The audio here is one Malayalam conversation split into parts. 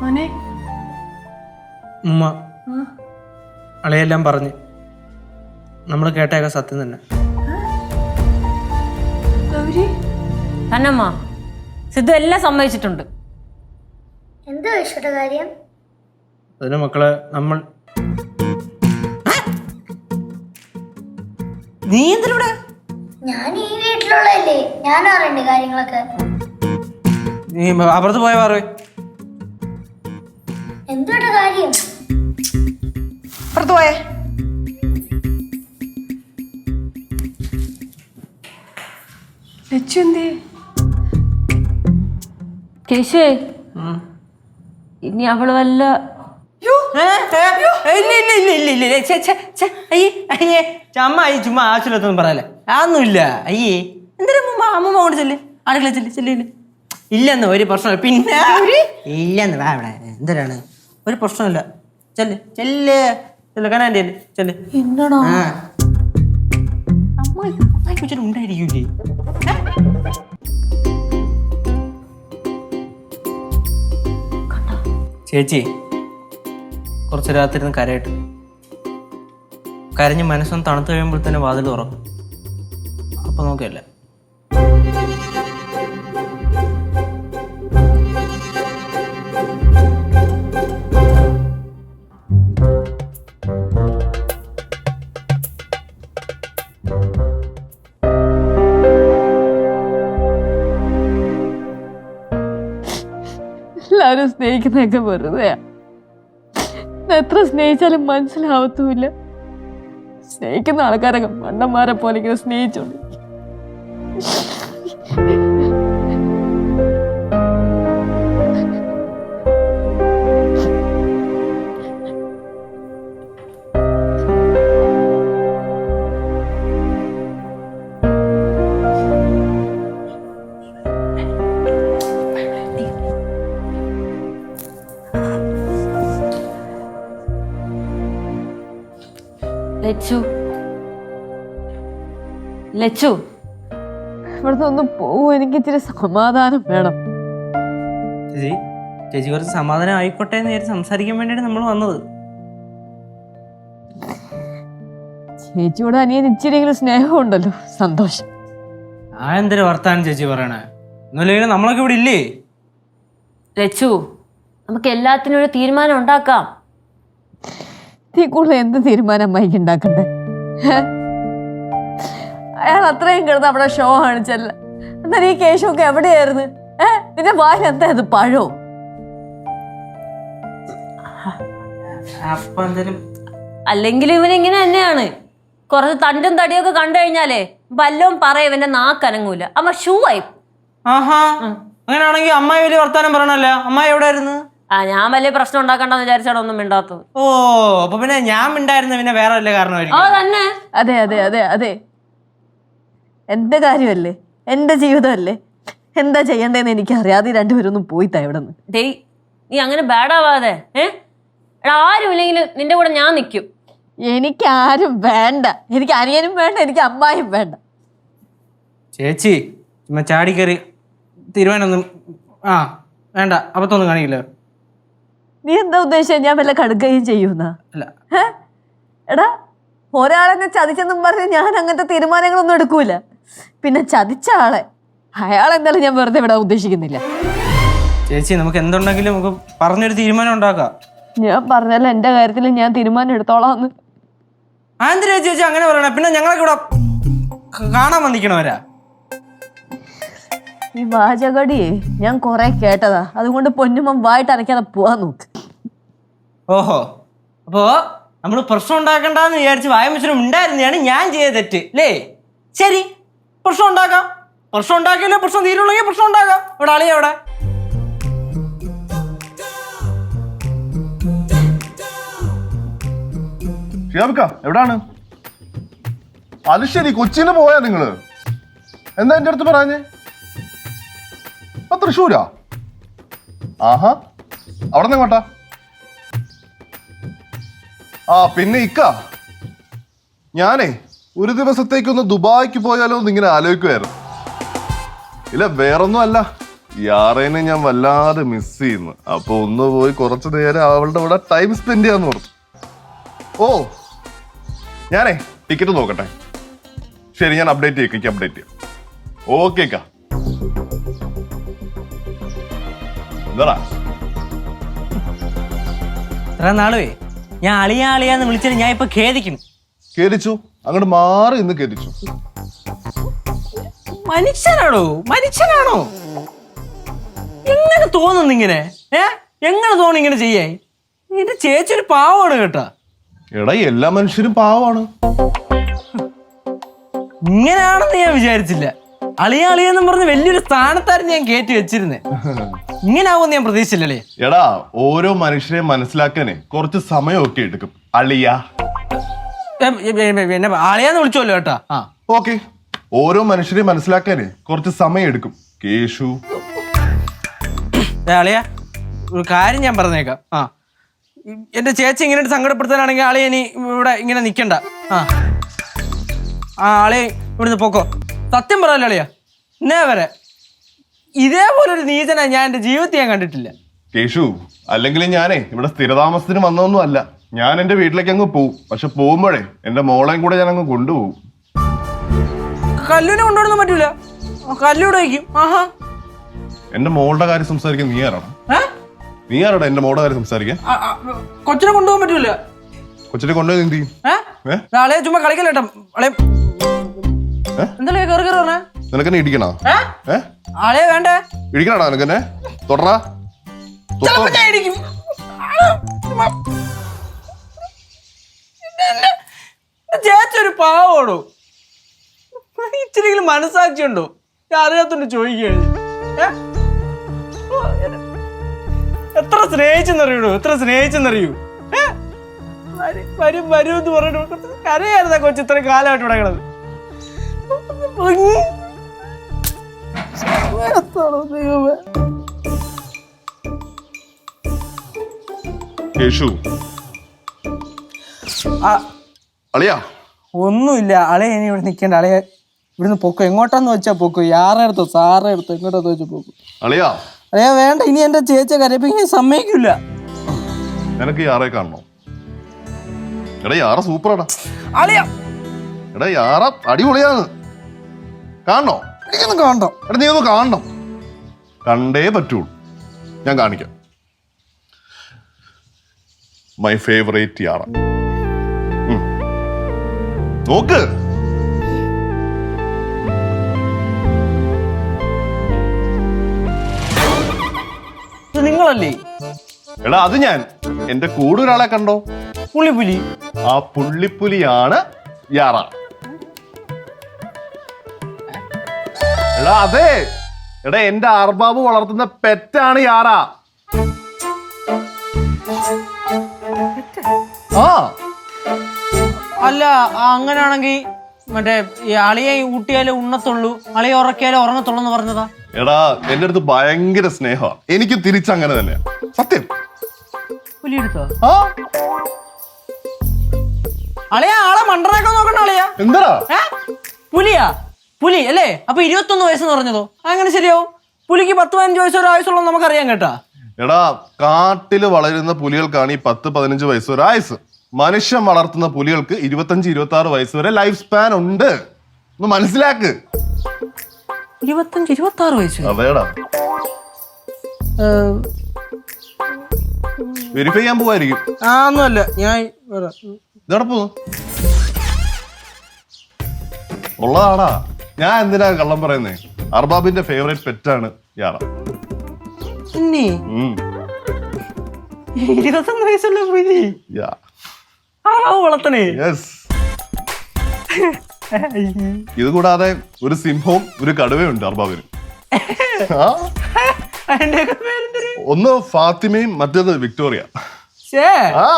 മോനെ. ഉമ്മ. അളയെല്ലാം പറഞ്ഞ്. നമ്മൾ കേട്ടേക്ക സത്യം തന്നെ. ഗൗരി. തന്നമ്മ സിദ്ധു എല്ലാം സമ്മതിച്ചിട്ടുണ്ട്. എന്താ വിഷയുടെ കാര്യം? അതിന് മക്കളെ നമ്മൾ നീ എന്തിലൂടെ ഞാൻ ഈ വീട്ടിലുള്ളതല്ലേ. ഞാൻ അറിയണ്ടേ കാര്യങ്ങളൊക്കെ. നീ അപ്പുറത്ത് പോയ പറ. എന്തുടെ കാര്യം? പുറത്തുപോയെ ലച്ചു എന്തേ? കേശുവേ. ഇനി അവൾ വല്ല ഇല്ല ഇല്ല ഇല്ല ഇല്ല ഇല്ല ഇല്ല. ഛെ, ഛെ, ഛെ, അയ്യേ അയ്യേ. ചമ്മ അയ്യ ചുമ്മാ ആവശ്യമില്ലാത്തൊന്നും പറയല്ലേ. അതൊന്നുമില്ല. അയ്യേ. എന്തിനാ മുമ്പ് അമ്മ കൊണ്ട് ചെല്ലേ? അടുക്കള ചെല്ലേ ചെല്ലേ ഇല്ലെന്ന് ഒരു പ്രശ്നമില്ല. പിന്നെ ഇല്ലെന്ന് വാ ഇവിടെ. എന്തിനാണ് ഒരു പ്രശ്നമില്ല. ചെല്ല് ചെല്ല്. ചെല്ല് കനാന്റെ ചെല്ല്. എന്നടാ? ആ. ഉണ്ടായിരിക്കൂലേ ചേച്ചി കുറച്ച് രാത്രി കരയിട്ട്. കരഞ്ഞ് മനസ്സൊന്ന് തണുത്ത് കഴിയുമ്പോൾ തന്നെ വാതിൽ തുറക്കും. അപ്പൊ നോക്കിയല്ലേ? എല്ലാവരും സ്നേഹിക്കുന്നതൊക്കെ വെറുതെയാ. എത്ര സ്നേഹിച്ചാലും മനസ്സിലാവത്തുമില്ല. സ്നേഹിക്കുന്ന ആൾക്കാരൊക്കെ മണ്ടന്മാരെ പോലെ ഇങ്ങനെ സ്നേഹിച്ചോണ്ട്. ലച്ചു. ലച്ചു. ഇവിടുന്ന് ഒന്ന് പോവും എനിക്ക് ഇച്ചിരി സമാധാനം വേണം. ചേച്ചി ചേച്ചി കുറച്ച് സമാധാനം ആയിക്കോട്ടെ എന്ന് വിചാരിച്ച് സംസാരിക്കാൻ വേണ്ടിയിട്ട് നമ്മൾ വന്നത്. ചേച്ചിയോട് അനിയൻ ഇച്ചിരിയെങ്കിലും സ്നേഹമുണ്ടല്ലോ സന്തോഷം. ആ എന്തൊരു വർത്താനം ചേച്ചി പറയണേ. ഒന്നുമില്ലെങ്കിൽ നമ്മളൊക്കെ ഇവിടെ ഇല്ലേ? ലച്ചു നമുക്ക് എല്ലാത്തിനും ഒരു തീരുമാനം ഉണ്ടാക്കാം. തീ കൂടുതൽ എന്ത് തീരുമാനം അമ്മയ്ക്ക് ഉണ്ടാക്കണ്ടേ? അയാൾ അത്രയും കിടന്ന് അവിടെ ഷോ കാണിച്ചല്ല എന്നാൽ ഈ കേശവൊക്കെ എവിടെയായിരുന്നു? ഏ നിന്റെ വായിൽ എന്താ ഇത് പഴോ? അല്ലെങ്കിൽ ഇവൻ ഇങ്ങനെ തന്നെയാണ്. കുറച്ച് തണ്ടും തടിയൊക്കെ കണ്ടു കഴിഞ്ഞാലേ വല്ലവും പറയും ഇവന്റെ നാക്കനങ്ങൂല അമ്മ ഷൂ ആയി. ആഹാ. അങ്ങനെയാണെങ്കിൽ അമ്മായി വലിയ വർത്താനം പറയണല്ലേ? അമ്മായി എവിടെ ആയിരുന്നു ആ ഞാൻ വലിയ പ്രശ്നം ഉണ്ടാക്കണ്ടെന്ന് വിചാരിച്ചാണ് ഒന്നും മിണ്ടാത്തത്. ഓ അപ്പൊ പിന്നെ ഞാൻ മിണ്ടായിരുന്ന പിന്നെ വേറെ വല്ല കാരണമായിരിക്കും. തന്നെ. അതെ അതെ അതെ അതെ. എന്റെ കാര്യമല്ലേ? എന്റെ ജീവിതമല്ലേ? എന്താ ചെയ്യണ്ടേന്ന് എനിക്കറിയാം. അത് ഈ രണ്ടുപേരും ഒന്നും പോയി താ ഇവിടെ നിന്ന് ഡേയ് നീ അങ്ങനെ ബാഡാവാതെ ഏ? എടാ ഇല്ലെങ്കിലും നിന്റെ കൂടെ ഞാൻ നിൽക്കും എനിക്ക് ആരും വേണ്ട. എനിക്ക് അനിയനും വേണ്ട എനിക്ക് അമ്മായും വേണ്ട. ചേച്ചി ചുമ്മാ ചാടിക്കറി. തീരുമാനമൊന്നും ആ വേണ്ട. അബദ്ധമൊന്നും കാണിക്കില്ല. നീ എന്താ ഉദ്ദേശിച്ചത് ഞാൻ വല്ല കടുക്കുകയും ചെയ്യുന്ന? എടാ ഒരാളെന്നെ ചതിച്ചെന്നും പറഞ്ഞ് ഞാൻ അങ്ങനത്തെ തീരുമാനങ്ങളൊന്നും എടുക്കൂല. പിന്നെ ചതിച്ച ആളെ അയാൾ എന്തായാലും ഞാൻ വെറുതെ വിടാൻ ഉദ്ദേശിക്കുന്നില്ല. ചേച്ചി നമുക്ക് എന്തുണ്ടെങ്കിലും നമുക്ക് പറഞ്ഞൊരു തീരുമാനം ഉണ്ടാക്കാം. ഞാൻ പറഞ്ഞല്ലോ എന്റെ കാര്യത്തിൽ ഞാൻ തീരുമാനം എന്തിനാ ചേച്ചി അങ്ങനെ പറയണ പിന്നെ ഞങ്ങളൊക്കെ ഇവിടെ കാണാൻ വന്നിക്കണവരാ ഈ വാചകടിയെ ഞാൻ കുറെ കേട്ടതാ. അതുകൊണ്ട് പൊന്നുമം വായിട്ട് അനക്കാതെ പോവാൻ നോക്ക്. ഓഹോ. അപ്പോ നമ്മൾ പ്രശ്നം ഉണ്ടാക്കണ്ടെന്ന് വിചാരിച്ച് വായമത്സരം ഉണ്ടായിരുന്നതാണ് ഞാൻ ചെയ്ത തെറ്റ് അല്ലേ ശരി. പ്രശ്നം ഉണ്ടാക്കാം. പ്രശ്നം ഉണ്ടാക്കിയല്ലേ പ്രശ്നം തീരുള്ളെങ്കിൽ പ്രശ്നം ഉണ്ടാക്കാം. ഇവിടെ അളിയ അവിടെ എവിടാണ്? അത് ശരി കൊച്ചിന് പോയാ നിങ്ങൾ. എന്താ എന്റെ അടുത്ത് പറഞ്ഞേ ആ തൃശ്ശൂരാ? ആഹാ. അവിടെ നിന്ന് ആ പിന്നെ ഇക്ക. ഞാനേ ഒരു ദിവസത്തേക്കൊന്ന് ദുബായിക്ക് പോയാലോ എന്ന് ഇങ്ങനെ ആലോചിക്കുമായിരുന്നു ഇല്ല വേറൊന്നും അല്ല യാറേനെ ഞാൻ വല്ലാതെ മിസ് ചെയ്യുന്നു. അപ്പൊ ഒന്ന് പോയി കുറച്ചു നേരം അവളുടെ കൂടെ ടൈം സ്പെൻഡ് ചെയ്യാന്ന് പറഞ്ഞു ഓ ഞാനേ ടിക്കറ്റ് നോക്കട്ടെ. ശരി ഞാൻ അപ്ഡേറ്റ് ചെയ്യിക്കും അപ്ഡേറ്റ് ചെയ്യാം. ഓക്കെ അക്ക എന്താടാ നാളുവേ ഞാൻ അളിയാളിയാന്ന് അളിയാന്ന് വിളിച്ചിട്ട് ഞാൻ ഇപ്പൊ ഖേദിക്കുന്നു കേരിച്ചു അങ്ങോട്ട് മാറി ഇന്ന് കേരിച്ചു മനുഷ്യനാണോ? മനുഷ്യനാണോ? എങ്ങനെ തോന്നുന്നു ഇങ്ങനെ? ഏ? എങ്ങനെ തോന്നുന്നു ഇങ്ങനെ ചെയ്യേ? എന്റെ ചേച്ചി ഒരു പാവമാണ് കേട്ടാ. എടാ എല്ലാ മനുഷ്യരും പാവമാണ് ഇങ്ങനെയാണെന്ന് ഞാൻ വിചാരിച്ചില്ല. അളിയ അളിയെന്നും പറഞ്ഞ് വലിയൊരു സ്ഥാനത്തായിരുന്നു ഞാൻ കയറ്റി വെച്ചിരുന്നേ. ഇങ്ങനെ ആവുമെന്ന് ഞാൻ പ്രതീക്ഷിച്ചില്ലല്ലേ എടാ ഓരോ മനുഷ്യരെ മനസ്സിലാക്കാനേ കുറച്ച് സമയമൊക്കെ എടുക്കും. അളിയ. പിന്നെ അളിയാന്ന് വിളിച്ചോല്ലോ കേട്ടാ. ആ. ഓക്കെ. ഓരോ മനുഷ്യരെ മനസ്സിലാക്കാനേ കുറച്ച് സമയം എടുക്കും. കേശു. ആളിയ അളിയ ഒരു കാര്യം ഞാൻ പറഞ്ഞേക്കാം. ആ. എന്റെ ചേച്ചി ഇങ്ങനെ സങ്കടപ്പെടുത്താനാണെങ്കിൽ ആളെ ഇനി ഇവിടെ ഇങ്ങനെ നിൽക്കണ്ട ആ. ആ ആളെ ഇവിടുന്ന് പൊക്കോ. സത്യം പറയാലോ അളിയ? ഇന്നേ വരെ ഇതേപോലെ ഒരു നീചന ഞാൻ എന്റെ ജീവിതത്തിൽ ഞാൻ കണ്ടിട്ടില്ല. കേശു അല്ലെങ്കിൽ ഞാനേ ഇവിടെ സ്ഥിരതാമസത്തിന് വന്നതൊന്നും അല്ല. ഞാൻ എന്റെ വീട്ടിലേക്ക് അങ്ങ് പോവും. പക്ഷെ പോകുമ്പോഴേ എന്റെ മോളെയും കൂടെ ഞാൻ അങ്ങ് കൊണ്ടുപോകും കല്ലുവിനെ കൊണ്ടുവരാൻ പറ്റൂല. കല്ലൂടെ വയ്ക്കും. ആഹാ. എന്റെ മോളുടെ കാര്യം സംസാരിക്കാൻ നീ ആരാണ്? ഏ? നീ ആരാടാ എന്റെ മോളുടെ കാര്യം സംസാരിക്കാൻ? ആ, ആ, കൊച്ചിനെ കൊണ്ടുപോകാൻ പറ്റൂല. കൊച്ചിനെ കൊണ്ടുപോയി എന്ത് ചെയ്യും? ഏ? ഏ? ആളെ ചുമ്മാ കളിക്കല്ലേട്ടാ ആളെ എന്താ കയറി കയറി പറഞ്ഞേ നിനക്കെന്നെ ഇടിക്കണോ? ഏ? ആളെ വേണ്ട? ഇടിക്കണടാ നിനക്കെന്നെ? തൊടറാ. ചേച്ചൊരു പാവോടോ ഇച്ചിരിയെങ്കിലും മനസ്സാക്ഷിയുണ്ടോ? ഞാൻ അറിയാത്തോണ്ട് ചോദിക്കുകയാണ്. എത്ര സ്നേഹിച്ചെന്നറിയൂ എത്ര സ്നേഹിച്ചെന്നറിയൂ? വരും വരും എന്ന് പറഞ്ഞു കരയായിരുന്ന കൊച്ചു ഇത്രയും കാലമായിട്ട് ഇവിടെ കിടന്നത് ആ, അളിയാ. ഒന്നുമില്ല. അളെ ഇനി ഇവിടെ നിൽക്കേണ്ട. അളയെ ഇവിടുന്ന് പൊക്കോ. എങ്ങോട്ടാന്ന് വെച്ചാ പൊക്കോ? ആരുടെ അടുത്തോ? സാറെ എടുത്തോ എങ്ങോട്ടാന്ന് വെച്ചാൽ പൊക്കോ? അളിയാ. അളിയാ വേണ്ട. ഇനി എന്റെ ചേച്ചിയെ കരയിപ്പിക്കാൻ സമ്മതിക്കില്ല നിനക്ക് യാറെ കാണണോ? എടാ യാറ സൂപ്പറാടാ. അളിയാ. എടാ യാറ അടിപൊളിയാണ്. കാണണോ? എനിക്കൊന്നും കാണണം എടാ നീ ഒന്ന് കാണണം. കണ്ടേ പറ്റുള്ളൂ ഞാൻ കാണിക്കാം. മൈ ഫേവറേറ്റ് യാറ നോക്ക്. നിങ്ങളല്ലേ? എടാ അത് ഞാൻ. എന്റെ കൂടെ ഒരാളെ കണ്ടോ? പുള്ളിപ്പുലി. ആ പുള്ളിപ്പുലിയാണ് യാറ. എടാ അതെ. എടാ എന്റെ അർബാബ് വളർത്തുന്ന പെറ്റാണ് യാറ. ആ. അല്ല അങ്ങനാണെങ്കിൽ മറ്റേ ഈ അളിയെ ഊട്ടിയാലേ ഉണ്ണത്തുള്ളൂ. അളിയെ ഉറക്കിയാലേ ഉറങ്ങത്തുള്ളൂ എന്ന് പറഞ്ഞതാ? എടാ എന്റെ അടുത്ത് ഭയങ്കര സ്നേഹ. എനിക്ക് തിരിച്ചങ്ങനെ തന്നെയാ സത്യം. അളിയാ ആ. അളിയ ആളെ മണ്ടറാക്കാൻ നോക്കണ്ട അളിയാ. എന്താടാ? ഏ? പുലിയാ? പുലി അല്ലേ? അപ്പൊ ഇരുപത്തൊന്ന് വയസ്സെന്ന് പറഞ്ഞതോ? അങ്ങനെ ശരിയോ പുലിക്ക് പത്ത് പതിനഞ്ച് വയസ്സ് ഒരു ആയുസുള്ള നമുക്കറിയാം കേട്ടാ. എടാ കാട്ടിൽ വളരുന്ന പുലികൾക്കാണ് ഈ പത്ത് പതിനഞ്ച് വയസ്സ് ഒരു ആയുസ് മനുഷ്യൻ വളർത്തുന്ന പുലികൾക്ക് ഇരുപത്തഞ്ച് ഇരുപത്തി ആറ് വയസ്സ് വരെ ലൈഫ് സ്പാൻ ഉണ്ട്. ഒന്ന് മനസ്സിലാക്ക്. ഇരുപത്തഞ്ച് ഇരുപത്തി ആറ് വയസ്സ് അതേടാ. വെരിഫൈ ചെയ്യാൻ പോവായിരിക്കും. ആ ഒന്നുമല്ല. ഞാൻ വരാം. ഇതവിടെ പോന്നു? ഉള്ളതാടാ. ഞാൻ എന്തിനാ കള്ളം പറയുന്നേ? അർബാബിന്റെ ഫേവറേറ്റ് പെറ്റാണ് യാറ. പിന്നെ ഉം. ഇരുപത്തൊന്ന് വയസ്സുള്ള പുലി. യാ. വളർത്തണേ. ഇത് കൂടാതെ ഒരു സിംഹവും ഒരു കടുവയും ഉണ്ട് അർബാബിന്. ആ? പേരെന്തര് ഒന്ന് ഫാത്തിമയും മറ്റേത് വിക്ടോറിയ. ആ.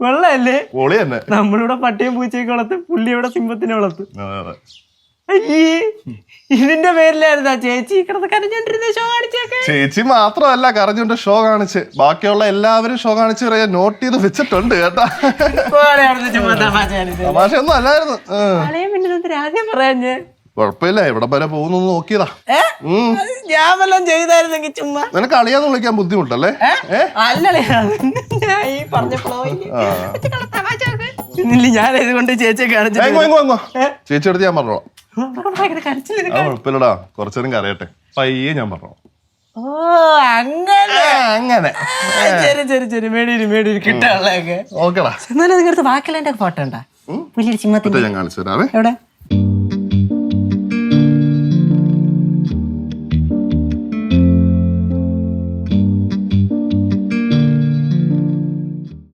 കൊള്ളല്ലേ? പൊളി തന്നെ നമ്മളിവിടെ പട്ടിയും പൂച്ചയൊക്കെ വളർത്ത് പുള്ളി ഇവിടെ സിംഹത്തിനെ വളർത്ത്. അതെ, അതെ. ഇതിന്റെ പേരിലായിരുന്നാ ചേച്ചി കിടന്ന് കരഞ്ഞോണ്ടിരുന്ന ഷോ കാണിച്ചേക്കെ ചേച്ചി മാത്രമല്ല കരഞ്ഞുകൊണ്ട് ഷോ കാണിച്ച്. ബാക്കിയുള്ള എല്ലാവരും ഷോ കാണിച്ച് പറയാൻ നോട്ട് ചെയ്ത് വെച്ചിട്ടുണ്ട് കേട്ടാ. തമാശ ഒന്നും അല്ലായിരുന്നു ആദ്യം പറയാഞ്ഞ് കുഴപ്പമില്ല എവിടെ വരെ പോകുന്നു നോക്കിയതാ? ഞാൻ വല്ലതും ചെയ്തായിരുന്നെങ്കിൽ ചുമ്മാ. നിനക്ക് അളിയാന്ന് വിളിക്കാൻ ബുദ്ധിമുട്ടല്ലേ? അല്ലേ ഈ പറഞ്ഞപ്പോഴോ ആ. ഇല്ല ഞാൻ ഇതുകൊണ്ട് ചേച്ചിയെ. ചേച്ചി എടുത്ത് പറഞ്ഞോളാം. കുഴപ്പമില്ലടാ. കുറച്ചേരം കരയട്ടെ. പയ്യെ ഞാൻ പറഞ്ഞോ ഓ അങ്ങനെ. അങ്ങനെ. ആ, ശരി ശരി ശരി. മേടിയിരി മേടിയിരി കിട്ടാനുള്ളതൊക്കെ ഓക്കെടാ. എന്നാലും നിങ്ങളുടെ ബാക്കിലെ ഫോട്ടോ ഉണ്ടാ? പുലിയുടെ ചിമ്മത്തിന്റെ ഞാൻ കാണിച്ചു തരാവേ. എവിടെ?